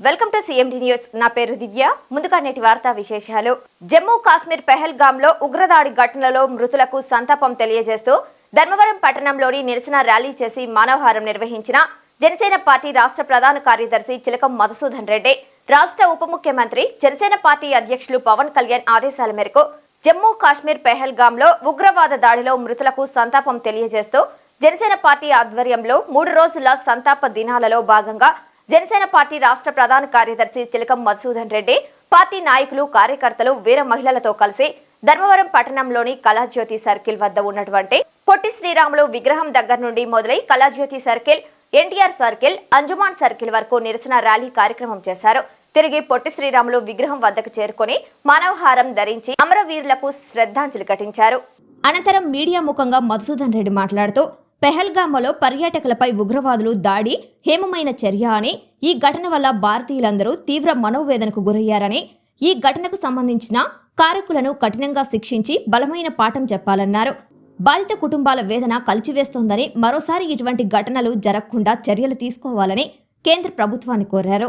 Welcome to CMD news. నా పేరు దివ్య. ముందుగా నేటి వార్తా విశేషాలు. జమ్మూ కాశ్మీర్ పెహల్గామ్లో ఉగ్రదాడి ఘటనలో మృతులకు సంతాపం తెలియజేస్తూ ధర్మవరం పట్టణంలోని నిరసన ర్యాలీ చేసి మానవహారం నిర్వహించిన జనసేన పార్టీ రాష్ట్ర ప్రధాన కార్యదర్శి చిలకం మధుసూదన్ రెడ్డి రాష్ట్ర ఉప ముఖ్యమంత్రి జనసేన పార్టీ అధ్యక్షులు పవన్ కళ్యాణ్ ఆదేశాల మేరకు జమ్మూ కాశ్మీర్ పెహల్గామ్లో ఉగ్రవాద దాడిలో మృతులకు సంతాపం తెలియజేస్తూ జనసేన పార్టీ ఆధ్వర్యంలో మూడు రోజుల సంతాప దినాలలో భాగంగా జనసేన పార్టీ రాష్ట్ర ప్రధాన కార్యదర్శి చిలకం మధుసూదన్ రెడ్డి పార్టీ నాయకులు కార్యకర్తలు వీర మహిళలతో కలిసి ధర్మవరం పట్టణంలోని కళాజ్యోతి సర్కిల్ వద్ద ఉన్నటువంటి పొట్టి శ్రీరాములు విగ్రహం దగ్గర నుండి మొదలై Kalajyothi circle NTR circle Anjuman circle వరకు నిరసన ర్యాలీ కార్యక్రమం చేశారు. తిరిగి పొట్టి శ్రీరాములు విగ్రహం వద్దకు చేరుకొని మానవహారం ధరించి అమరవీరులకు శ్రద్ధాంజలి ఘటించారు. అనంతరం మీడియా ముఖంగా మధుసూదన్ రెడ్డి మాట్లాడుతూ పెహల్గామలో పర్యాటకులపై ఉగ్రవాదులు దాడి హేమమైన చర్య అని ఈ ఘటన వల్ల భారతీయులందరూ తీవ్ర మనోవేదనకు గురయ్యారని ఈ ఘటనకు సంబంధించిన కారకులను కఠినంగా శిక్షించి బలమైన పాఠం చెప్పాలన్నారు. బాధిత కుటుంబాల వేదన కలిచివేస్తోందని మరోసారి ఇటువంటి ఘటనలు జరగకుండా చర్యలు తీసుకోవాలని కేంద్ర ప్రభుత్వాన్ని కోరారు.